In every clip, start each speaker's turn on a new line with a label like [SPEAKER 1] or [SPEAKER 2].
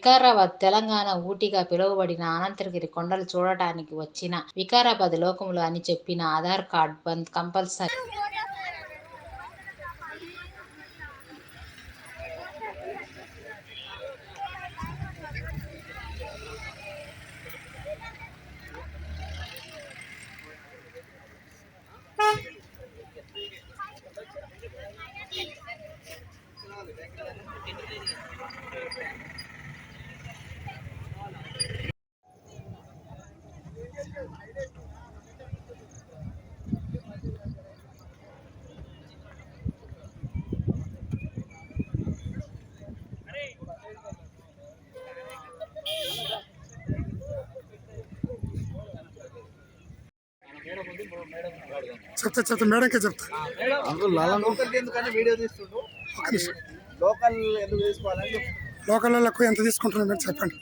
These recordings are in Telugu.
[SPEAKER 1] వికారాబాద్ తెలంగాణ ఊటీగా పిలువబడిన అనంతగిరి కొండలు చూడటానికి వచ్చిన వికారాబాద్ లోకములు అని చెప్పిన ఆధార్ కార్డ్ బంద్ కంపల్సరీ.
[SPEAKER 2] చెప్తా చెప్తా మేడంకే చెప్తా.
[SPEAKER 3] లోకల్
[SPEAKER 2] వాళ్ళకు ఎంత తీసుకుంటున్నారు మీరు చెప్పండి.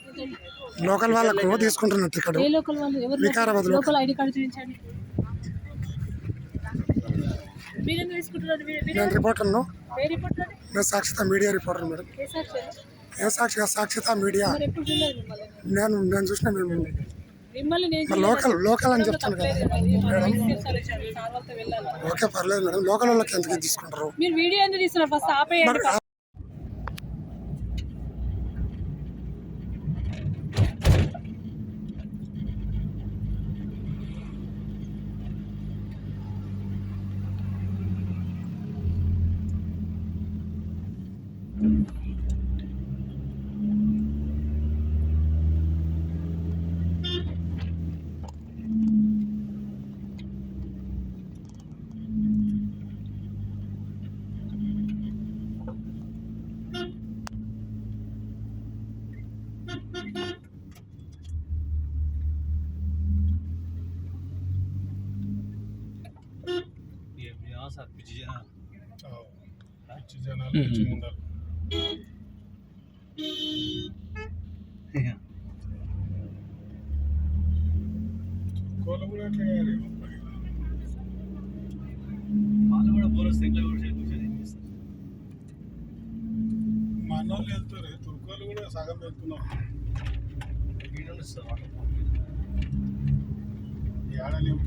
[SPEAKER 2] లోకల్ వాళ్ళకు తీసుకుంటున్నారు టికెట్.
[SPEAKER 4] ఏ లోకల్ వాళ్ళు? ఎవరు
[SPEAKER 2] వికారాబాద్ లోకల్.
[SPEAKER 4] ఐడి కార్డు చూపించండి.
[SPEAKER 2] నేను రిపోర్టర్ను? నేను సాక్షిత మీడియా రిపోర్టర్ మేడం.
[SPEAKER 4] ఏ సాక్షి?
[SPEAKER 2] సాక్షిత మీడియా. నేను నేను చూసిన మేము లోకల్ లోకల్ అని చెప్తాను కదా.
[SPEAKER 4] వెళ్ళాలి?
[SPEAKER 2] ఓకే పర్లేదు మేడం. లోకల్ వాళ్ళకి ఎంత తీసుకుంటారు?
[SPEAKER 4] మీరు వీడియో ఎందుకు తీస్తున్నారు? ఫస్ట్ ఆపేయండి
[SPEAKER 2] మరి
[SPEAKER 5] మా అన్నోళ్ళు వెళ్తారు తుర్కోళ్ళు కూడా సగం వెళ్తున్నారు ఏడలేవు